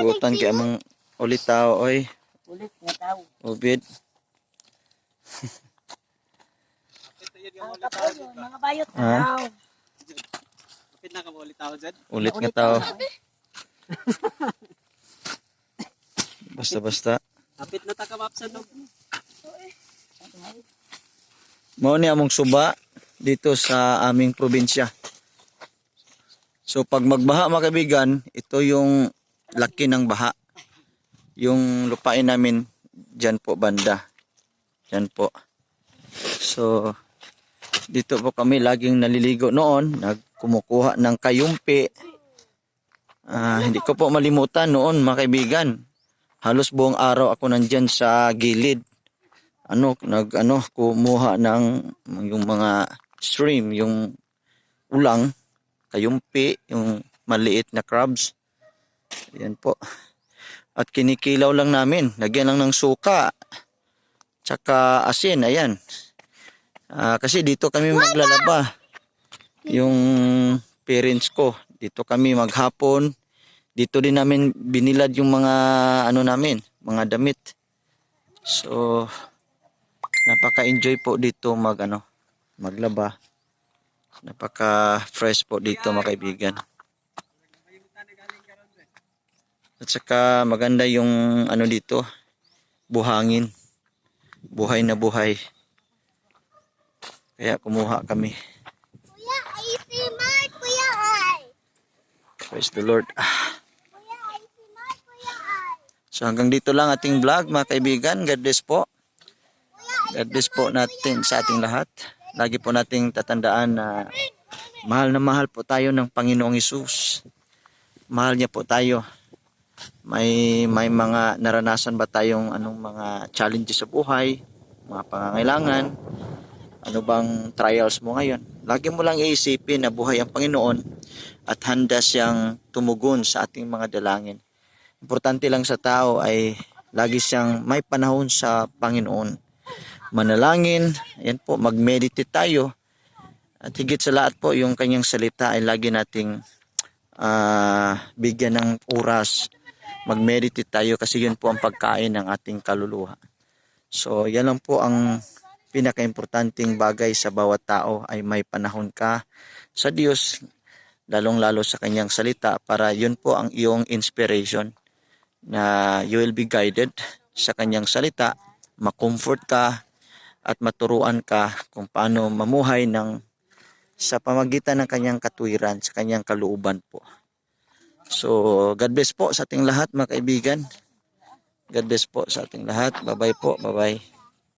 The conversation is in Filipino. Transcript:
Buutan kay among ulit tao oy. Ulit nga tao. Ubid. Yun, mga bayot na tao. Kapit na ka ulit tao dyan. Ulit nga tao. Basta basta. Kapit na ta ka mapsan no. Mao ni among suba dito sa aming probinsya. So pag magbaha mga kaibigan, ito yung laki ng baha. Yung lupain namin diyan po banda. Diyan po. So dito po kami laging naliligo noon, nagkumukuha ng kayumpi. Ah, hindi ko po malimutan noon mga kaibigan. Halos buong araw ako nandyan sa gilid ano nag ano kumuha ng yung mga stream yung ulang kayumpi yung maliit na crabs yan po. At kinikilaw lang namin. Lagyan lang ng suka tsaka asin ayan. Ah, kasi dito kami maglalaba. Yung parents ko dito kami maghapon. Dito din namin binilad yung mga ano namin mga damit. So napaka-enjoy po dito mag ano, maglaba. Napaka-fresh po dito mga kaibigan. At saka maganda yung ano dito, buhangin. Buhay na buhay. Kaya kumuha kami. Kuya, I see my kuya ay. Praise the Lord. Ah, Kuya, I see my kuya ay. So hanggang dito lang ating vlog mga kaibigan. God bless po. God bless po natin sa ating lahat. Lagi po nating tatandaan na mahal na mahal po tayo ng Panginoong Isus. Mahal niya po tayo. May may mga naranasan ba tayong anong mga challenges sa buhay, mga pangangailangan, ano bang trials mo ngayon? Lagi mo lang iisipin na buhay ang Panginoon at handa siyang tumugon sa ating mga dalangin. Importante lang sa tao ay lagi siyang may panahon sa Panginoon manalangin, ayan po, mag-meditate tayo. At higit sa lahat po, yung kanyang salita ay lagi nating ah, bigyan ng oras. Mag-meditate tayo kasi yun po ang pagkain ng ating kaluluwa. So, yan lang po ang pinaka-importanting bagay sa bawat tao ay may panahon ka sa Diyos, lalong-lalo sa kanyang salita para yun po ang iyong inspiration na you will be guided sa kanyang salita, makomfort ka, at maturuan ka kung paano mamuhay ng sa pamagitan ng kanyang katwiran, sa kanyang kalooban po. So, God bless po sa ating lahat mga kaibigan. God bless po sa ating lahat. Bye-bye po. Bye-bye.